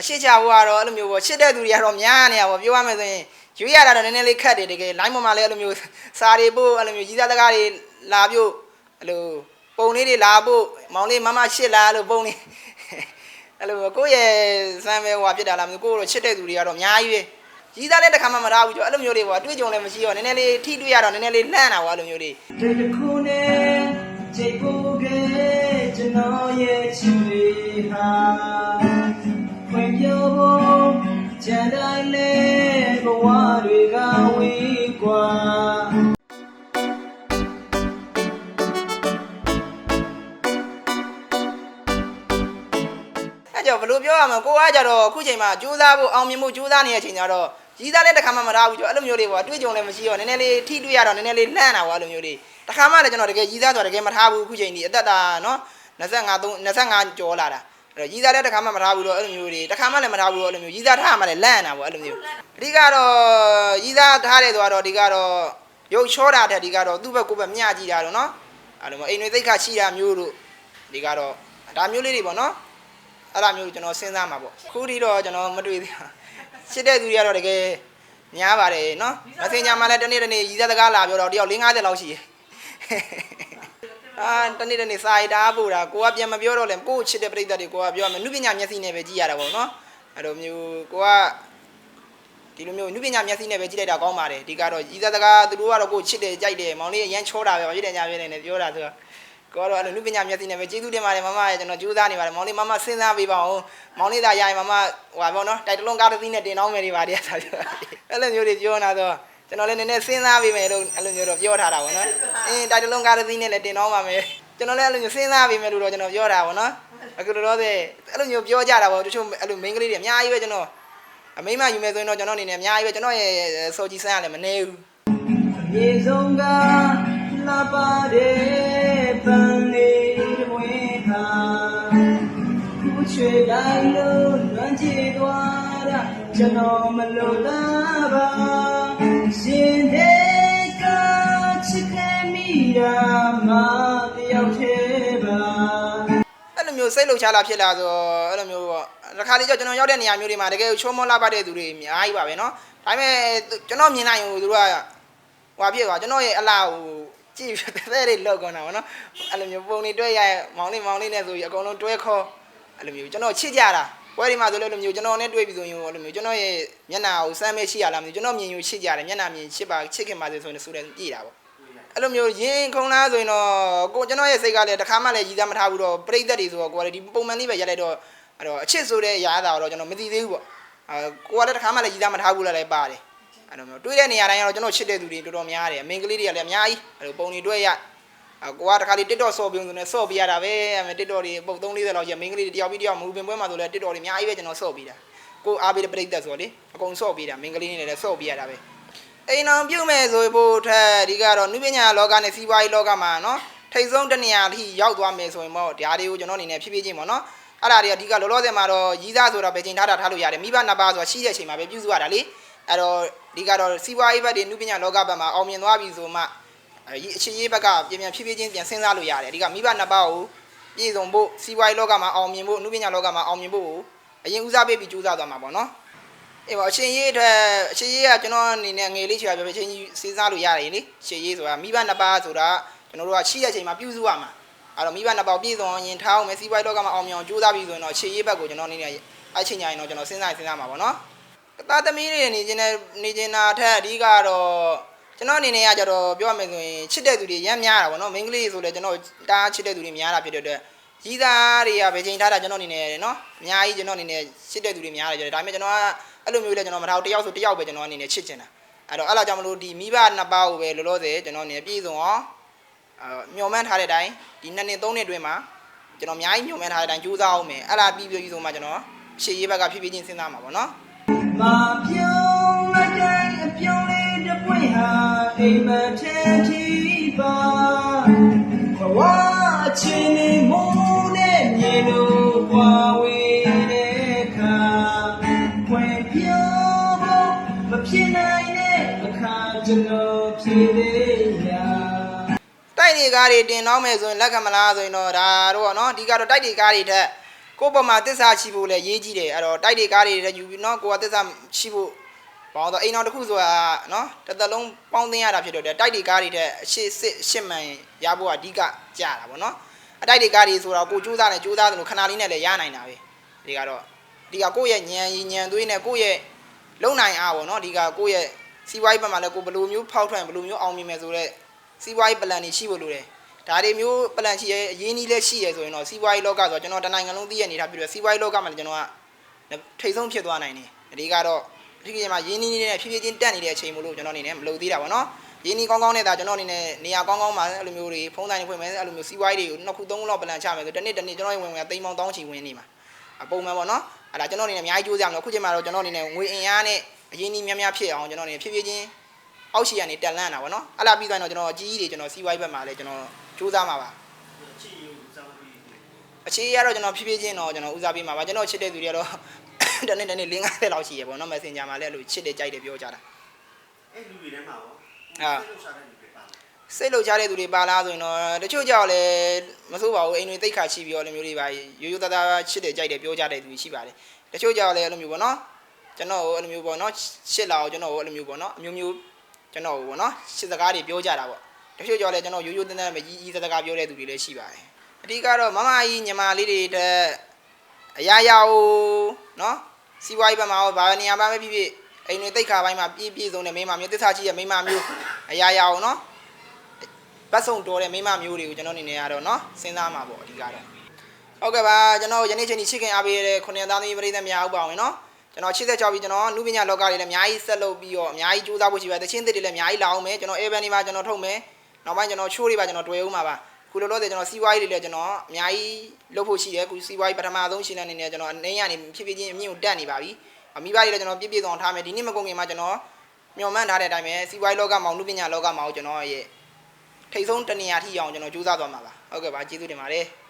အရှိချဖို့ကတော့အဲ့လိုမျိုးပေါ့ချစ်တဲ့သူတွေကတော့များနေရပါပြောရမယ်ဆိုရင်ရွေးရတာတော့နည်းနည်းလေးခက်တယ်တကယ် line ပေါ်မှာလည်းအဲ့လိုမျိုးစာတွေပို့အဲ့လိုမျိုးကြီးစားတကားတွေလာပြုတ်အဲ့လိုပုံလေးတွေလာပို့မောင်လေးမမရှိလာလို့ပုံလေးအဲ့လိုမျိုးကိုယ့်ရဲ့စမ်းပဲဟိုဟာဖြစ်တာလားမသိဘူးကိုယ့်တော့ချစ်တဲ့သူတွေကတော့အများကြီးပဲကြီးစားတဲ့တစ်ခါမှမထားဘူးကြောအဲ့လိုမျိုးတွေပေါ့အတွေ့အကြုံလည်းမရှိတော့နည်းနည်းလေးထိတွေ့ရတော့နည်းနည်းလေးလှမ်းတာပေါ့အဲ့လိုမျိုးတွေဒီတစ်ခုနဲ့ချိန်ဖို့ကကျွန်တော်ရဲ့ချစ် ဖို့ကြံတိုင်းလေဘဝတွေကဝေးกว่า အဲ့ကြောင့်ဘယ်လိုပြောရမလဲကိုကကြတော့အခုချိန်မှာကြိုးစားဖို့အောင်မြင်ဖို့ကြိုးစားနေတဲ့အချိန်ကျတော့ကြီးစားတဲ့တစ်ခါမှမထားဘူးကြောအဲ့လိုမျိုးတွေပေါ့အတွေ့အကြုံလည်းမရှိတော့နည်းနည်းလေးထိတွေ့ရတော့နည်းနည်းလေးလှမ်းတာပေါ့အဲ့လိုမျိုးတွေတစ်ခါမှလည်းကျွန်တော်တကယ်ကြီးစားဆိုတော့တကယ်မထားဘူးအခုချိန်ဒီအသက်တာနော်25 25ကျော်လာတာ အဲ့တော့ကြီးစားတဲ့တစ်ခါမှမထားဘူးတော့အဲ့လိုမျိုးတွေတစ်ခါမှလည်းမထားဘူးတော့အဲ့လိုမျိုးကြီးစားထားမှလည်းလန့်တာပေါ့အဲ့လိုမျိုးအဓိကတော့ကြီးစားထားတယ်ဆိုတော့ဒီကတော့ရုပ်ချောတာတဲ့ဒီကတော့သူ့ဘက်ကိုယ်ဘက်မျှကြည့်တာတော့နော်အဲ့လိုမျိုးအိမ်တွေသိက္ခာရှိတာမျိုးတို့ဒီကတော့ဒါမျိုးလေးတွေပေါ့နော်အဲ့ဒါမျိုးကျွန်တော်စဉ်းစားမှာပေါ့ခုထိတော့ကျွန်တော်မတွေ့သေးဘူးရှစ်တဲ့သူတွေကတော့တကယ်များပါတယ်နော်မစင်ညာမှာလည်းတနေ့တနေ့ရည်သက်တကားလာပြောတော့တယောက်4 50လောက်ရှိရယ် အာတနေ့တနေ့စာရီတာပို့တာကိုကပြန်မပြောတော့လဲကို့ချစ်တဲ့ပြိတ္တတွေကိုကပြောရမယ်နုပညာမျက်စိနဲ့ပဲကြည့်ရတာပေါ့နော်အဲ့လိုမျိုးကိုကဒီလိုမျိုးနုပညာမျက်စိနဲ့ပဲကြည့်လိုက်တာကောင်းပါတယ်ဒီကတော့ရည်သက်တကားသူတို့ကတော့ကို့ချစ်တယ်ကြိုက်တယ်မောင်လေးရမ်းချောတာပဲဖြစ်တယ်ညာပြနေတယ်ပြောတာဆိုတော့ကိုကတော့အဲ့လိုလူပညာမျက်စိနဲ့ပဲကျေးဇူးတင်ပါတယ်မမရဲ့ကျွန်တော်ကြိုးစားနေပါတယ်မောင်လေးမမစဉ်းစားပေးပါဦးမောင်လေးသာရရင်မမဟိုပါဘောနော်တိုက်တလုံးကားတစ်စီးနဲ့တင်တော့မယ်ဒီပါတယ်ဆိုတော့အဲ့လိုမျိုးတွေပြောနေတာဆို ကျွန်တော်လည်းနည်းနည်းစဉ်းစားပေးမယ်လို့အဲ့လိုမျိုးတော့ပြောထားတာပေါ့နော်အင်းတိုက်တလုံးကားတစ်စီးနဲ့လည်းတင်တော့ပါမယ်ကျွန်တော်လည်းအဲ့လိုမျိုးစဉ်းစားပေးမယ်လို့တော့ကျွန်တော်ပြောတာပေါ့နော်အခုတော့တဲ့အဲ့လိုမျိုးပြောကြတာပေါ့တချို့အဲ့လိုမိန်းကလေးတွေအများကြီးပဲကျွန်တော်အမိမယူမယ်ဆိုရင်တော့ကျွန်တော်အနေနဲ့အများကြီးပဲကျွန်တော်ရဲ့စော်ကြီးဆန်းကလည်းမနေဘူးမြေဆုံးကလာပါတဲ့ပန်းလေးတွေဝင်ဟာခုချွေတိုင်းလို့လွမ်းကြည့်သွားတာကျွန်တော်မလို့လားပါ မိတာမတယောက်သေးပါ အဲ့လိုမျိုးစိတ်လှုပ်ရှားလာဖြစ်လာဆိုအဲ့လိုမျိုးပေါ့တစ်ခါလေးကျကျွန်တော်ရောက်တဲ့နေရာမျိုးတွေမှာတကယ်ချိုးမောလာပတ်တဲ့သူတွေအများကြီးပါပဲเนาะဒါပေမဲ့ကျွန်တော်မြင်လိုက်ရင်သူတို့ကဟွာဖြစ်သွားကျွန်တော်ရဲ့အလားကိုကြည့်ပြီးတဲ့တဲ့လောက်ကောင်းတာပေါ့เนาะအဲ့လိုမျိုးပုံတွေတွဲရမောင်လေးမောင်လေးနဲ့ဆိုပြီးအကုန်လုံးတွဲခေါ်အဲ့လိုမျိုးကျွန်တော်ချစ်ကြတာပွဲဒီမှာဆိုလည်းအဲ့လိုမျိုးကျွန်တော်နဲ့တွေ့ပြီးဆိုရင်အဲ့လိုမျိုးကျွန်တော်ရဲ့မျက်နှာကိုစမ်းမဲရှိရလားမသိဘူးကျွန်တော်မြင်ယူချစ်ကြတယ်မျက်နှာမြင်ချစ်ပါချစ်ခင်ပါစေဆိုရင်ဆိုလည်းကြည့်တာပေါ့ အဲ့လိုမျိုးရင်ခုံလားဆိုရင်တော့ကိုကျွန်တော်ရဲ့စိတ်ကလည်းတစ်ခါမှလည်းရည်သားမထားဘူးတော့ပြိသက်တွေဆိုတော့ကိုကလည်းဒီပုံမှန်လေးပဲရိုက်လိုက်တော့အဲ့တော့အချစ်ဆိုတဲ့ရာသာတော့ကျွန်တော်မသိသေးဘူးပေါ့အာကိုကလည်းတစ်ခါမှလည်းရည်သားမထားဘူးလည်းလည်းပါတယ်အဲ့လိုမျိုးတွေးတဲ့နေရာတိုင်းကတော့ကျွန်တော်ချစ်တဲ့သူတွေတော်တော်များတယ်အမင်္ဂလိတွေကလည်းအများကြီးအဲ့လိုပုံတွေတွေ့ရအာကိုကတစ်ခါလေး TikTok ဆော့ပြုံးဆိုနေဆော့ပြရတာပဲအမေ TikTok တွေပုံ340လောက်ကျမင်္ဂလိတွေတယောက်ပြီးတယောက်မူပင်ပွဲမှာဆိုလည်း TikTok တွေအများကြီးပဲကျွန်တော်ဆော့ပြတာကိုအားပေးတဲ့ပြိသက်ဆိုတော့လေအကုန်ဆော့ပြတာမင်္ဂလိနဲ့လည်းဆော့ပြရတာပဲ အိမ်အောင်ပြုတ်မဲ့ဆိုဖို့ထက်ဒီကတော့နုပညာလောကနဲ့စီးပွားရေးလောကမှာနော်ထိတ်ဆုံးတနေရာထိရောက်သွားမယ်ဆိုရင်ပေါ့ဒါတွေကိုကျွန်တော်အနေနဲ့ဖြည်းဖြည်းချင်းပေါ့နော်အဲ့ဒါတွေအဓိကလောလောဆယ်မှာတော့ရီးစားဆိုတော့ပဲချိန်ထားတာထားလို့ရတယ်မိဘနှစ်ပါးဆိုတာရှိတဲ့အချိန်မှာပဲပြုစုရတာလေအဲ့တော့ဒီကတော့စီးပွားရေးဘက်တွေနုပညာလောကဘက်မှာအောင်မြင်သွားပြီဆိုမှအဲအခြေရေးဘက်ကပြန်ပြန်ဖြည်းဖြည်းချင်းပြန်စဉ်းစားလို့ရတယ်အဓိကမိဘနှစ်ပါးကိုပြည်စုံဖို့စီးပွားရေးလောကမှာအောင်မြင်ဖို့နုပညာလောကမှာအောင်မြင်ဖို့ကိုအရင်ဦးစားပေးပြီးကြိုးစားသွားမှာပေါ့နော် အေးပါအရှင်ရေးအတွက်အရှင်ရေးကကျွန်တော်အနေနဲ့ငယ်လေးချာပြောပြချင်းကြီးစဉ်းစားလို့ရတယ်လေရှင်ရေးဆိုတာမိဘနှစ်ပါးဆိုတာကျွန်တော်တို့ကရှိတဲ့အချိန်မှာပြုစုရမှာအဲ့တော့မိဘနှစ်ပါးပြည့်စုံရင်ထားအောင်မယ်စီးပွားရေးလောကမှာအောင်မြင်အောင်ကြိုးစားပြီးဆိုရင်တော့ရှင်ရေးဘက်ကိုကျွန်တော်အနေနဲ့အချိန်ညာရင်တော့ကျွန်တော်စဉ်းစားရင်စဉ်းစားမှာပေါ့နော်သားသမီးတွေနေခြင်းနဲ့နေခြင်းတာထက်အဓိကတော့ကျွန်တော်အနေနဲ့ကကြတော့ပြောရမယ်ဆိုရင်ချစ်တဲ့သူတွေရမ်းများတာပေါ့နော်မိန်းကလေးဆိုလည်းကျွန်တော်တားချစ်တဲ့သူတွေများတာဖြစ်တဲ့အတွက်ကြီးသားတွေကပဲချိန်ထားတာကျွန်တော်အနေနဲ့နော်အများကြီးကျွန်တော်အနေနဲ့ချစ်တဲ့သူတွေများတယ်ကြတယ်ဒါပေမဲ့ကျွန်တော်က အဲ့လိုမျိုးလဲကျွန်တော်မထားဘူးတယောက်ဆိုတယောက်ပဲကျွန်တော်အနေနဲ့ချစ်ချင်တာအဲ့တော့အဲ့လိုကြောင့်မလို့ဒီမိဘနှစ်ပါးကိုပဲလောလောဆယ်ကျွန်တော်အနေနဲ့ပြည်စုံအောင်အာမျှော်မှန်းထားတဲ့အတိုင်းဒီနှစ်နှစ်သုံးနှစ်အတွင်းမှာကျွန်တော်အများကြီးမျှော်မှန်းထားတဲ့အတိုင်းကြိုးစားအောင်မယ်အဲ့ဒါပြီးပြီးဆိုမှကျွန်တော်ရှေ့ရေးဘက်ကဖြည်းဖြည်းချင်းစဉ်းစားမှာပေါ့နော်မပြုံးလိုက်တဲ့အပြုံးလေးတစ်ပွင့်ဟာအိမ်မထဲထိပါ ကျွန်တော်ဖြစ်သေးရာတိုက်တွေကားတွေတင်တော့မယ်ဆိုရင်လက်ခံမလားဆိုရင်တော့ဒါတော့ဗောနော်ဒီကတော့တိုက်တွေကားတွေထက်ကိုယ့်ဘက်မှာတစ္ဆာရှိဖို့လည်းရေးကြည့်တယ်အဲ့တော့တိုက်တွေကားတွေလည်းယူပြီးနော်ကိုကတစ္ဆာရှိဖို့ဘာလို့လဲအိမ်တော်တစ်ခုဆိုတာနော်တစ်သက်လုံးပေါင်းသိမ်းရတာဖြစ်တော့တယ်တိုက်တွေကားတွေတဲ့အရှိစစ်အရှိမှန်ရဖို့ကအဓိကကြာတာပေါ့နော်အတိုက်တွေကားတွေဆိုတော့ကိုကြိုးစားနေကြိုးစားတယ်လို့ခဏလေးနဲ့လည်းရနိုင်တာပဲဒီကတော့ဒီကကိုယ့်ရဲ့ညံရီညံသွေးနဲ့ကိုယ့်ရဲ့လုံနိုင်အားပေါ့နော်ဒီကကိုယ့်ရဲ့ စီးပွားရေးဘက်မှာလည်းကိုဘယ်လိုမျိုးဖောက်ထွက်ဘယ်လိုမျိုးအောင်မြင်မယ်ဆိုတော့စီးပွားရေးပလန်တွေရှိဖို့လိုတယ်ဒါတွေမျိုးပလန်ရှိရဲအရင်းနှီးလည်းရှိရဲဆိုရင်တော့စီးပွားရေးလောကဆိုတော့ကျွန်တော်တနိုင်ငံလုံးသိရနေတာပြီးတော့စီးပွားရေးလောကမှာလည်းကျွန်တော်ကထိတ်ဆုံးဖြစ်သွားနိုင်တယ်ဒီကတော့ဒီကိစ္စမှာရင်းနှီးနဲ့ဖြည်းဖြည်းချင်းတက်နေတဲ့အချိန်မို့လို့ကျွန်တော်အနေနဲ့မလုပ်သေးတာပေါ့နော်ရင်းနှီးကောင်းကောင်းနဲ့ဒါကျွန်တော်အနေနဲ့နေရာကောင်းကောင်းမှာအဲ့လိုမျိုးတွေဖုန်းတိုင်းတွေဖွင့်မယ်အဲ့လိုမျိုးစီးပွားရေးတွေကိုနှစ်ခုသုံးခုလောက်ပလန်ချမယ်ဆိုတစ်နေ့တစ်နေ့ကျွန်တော်ရဲ့ဝင်ဝင်ကသိန်းပေါင်းတောင်းချီဝင်နေမှာအပုံမှန်ပေါ့နော်အဲ့ဒါကျွန်တော်အနေနဲ့အများကြီးကြိုးစားမလို့အခုချိန်မှာတော့ကျွန်တော်အနေနဲ့ငွေအင်အားနဲ့ အရင်းနှီးများများဖြစ်အောင်ကျွန်တော်အနေနဲ့ဖြည်းဖြည်းချင်းအောက်ရှိကနေတက်လန့်တာပေါ့နော်အဲ့လာပြီးသွားရင်တော့ကျွန်တော်အကြီးကြီးတွေကျွန်တော်စီးပွားရေးဘက်မှာလည်းကျွန်တော်ကြိုးစားမှာပါချီယူစောင်းပြီးအခြေရတော့ကျွန်တော်ဖြည်းဖြည်းချင်းတော့ကျွန်တော်ဦးစားပေးမှာပါကျွန်တော်ချစ်တဲ့သူတွေကတော့တနေ့တနေ့၄50လောက်ရှိရပေါ့နော် Messenger မှာလည်းအဲ့လိုချစ်တဲ့ကြိုက်တယ်ပြောကြတာအဲ့လူတွေထဲမှာရောအာလှုပ်ရှားတဲ့လူတွေပါလားစိတ်လှုပ်ရှားတဲ့သူတွေပါလားဆိုရင်တော့တချို့ကြောက်လည်းမဆိုးပါဘူးအိမ်တွေတိတ်ခါရှိပြီးတော့လည်းမျိုးတွေပါရိုးရိုးသားသားချစ်တဲ့ကြိုက်တယ်ပြောကြတဲ့သူတွေရှိပါတယ်တချို့ကြောက်လည်းအဲ့လိုမျိုးပေါ့နော် ကျွန်တော်ကိုအဲ့လိုမျိုးပေါ့နော်ရှစ်လာကိုကျွန်တော်ကိုအဲ့လိုမျိုးပေါ့နော်အမျိုးမျိုးကျွန်တော်ကိုပေါ့နော်ရှစ်စကားတွေပြောကြတာပေါ့တချို့ကြောလဲကျွန်တော်ရိုးရိုးတန်းတန်းပဲကြီးကြီးစကားပြောတဲ့သူတွေလည်းရှိပါတယ်အဓိကတော့မမကြီးညီမလေးတွေတဲ့အရာရာကိုနော်စီးပွားရေးဘက်မှာရောဘာနေရာမှာပဲဖြစ်ဖြစ်အိမ်တွေတိတ်ခါပိုင်းမှာပြည့်ပြည့်စုံတဲ့မိမမျိုးတစ္ဆာကြီးရဲ့မိမမျိုးအရာရာကိုနော်ဘတ်ဆောင်တော်တဲ့မိမမျိုးတွေကိုကျွန်တော်အနေနဲ့ကတော့နော်စဉ်းစားမှာပေါ့အဓိကတော့ဟုတ်ကဲ့ပါကျွန်တော်ယနေ့ချိန်ဒီ chicken အားပေးရတဲ့900သားသမီးပရိသတ်များဥပအောင်နော် ကျွန်တော်86ပြီးကျွန်တော်နုပညာလောကတွေလည်းအများကြီးဆက်လုပ်ပြီးတော့အများကြီးကြိုးစားဖို့ရှိပါတယ်တချင်းသစ်တွေလည်းအများကြီးလာအောင်မယ်ကျွန်တော် Evan တွေပါကျွန်တော်ထုတ်မယ်နောက်ပိုင်းကျွန်တော်ချိုးတွေပါကျွန်တော်တွေ့ဦးမှာပါခုလောလောဆယ်ကျွန်တော်စီးပွားရေးတွေလည်းကျွန်တော်အများကြီးလုပ်ဖို့ရှိတယ်ခုစီးပွားရေးပထမဆုံးရှင်းတဲ့အနေနဲ့ကျွန်တော်အနေရနေဖြစ်ဖြစ်ချင်းအမြင့်ကိုတက်နေပါပြီအမိဘတွေလည်းကျွန်တော်ပြည့်ပြည့်စုံထားမယ်ဒီနေ့မကုန်ခင်မှာကျွန်တော်မျှော်မှန်းထားတဲ့အတိုင်းပဲစီးပွားရေးလောကမှာနုပညာလောကမှာကိုကျွန်တော်ရဲ့ထိတ်ဆုံးတနေရာထိအောင်ကျွန်တော်ကြိုးစားသွားမှာပါဟုတ်ကဲ့ပါကျေးဇူးတင်ပါတယ်